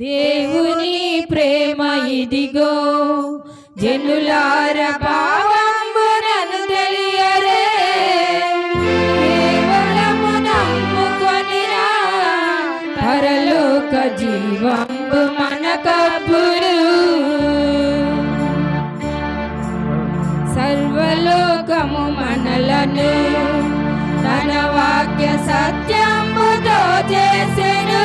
దేవుని ప్రేమ ఇదిగో జనులార భావంబునను తెలియరే. కేవలము నమ్ముకొనిరా పరలోక జీవంబు మనకప్పుడు సర్వలోకము మనలను తన వాక్య సత్యంబుతో చేసెను.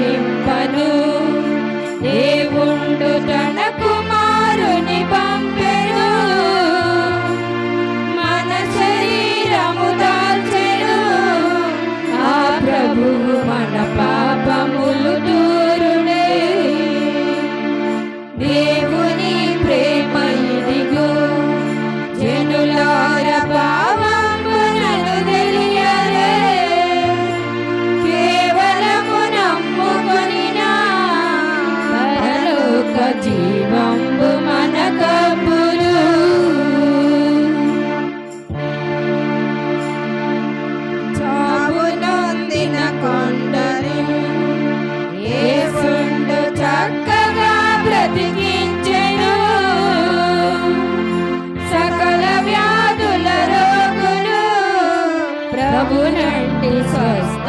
రక్షింపను దేవుండు good and yours.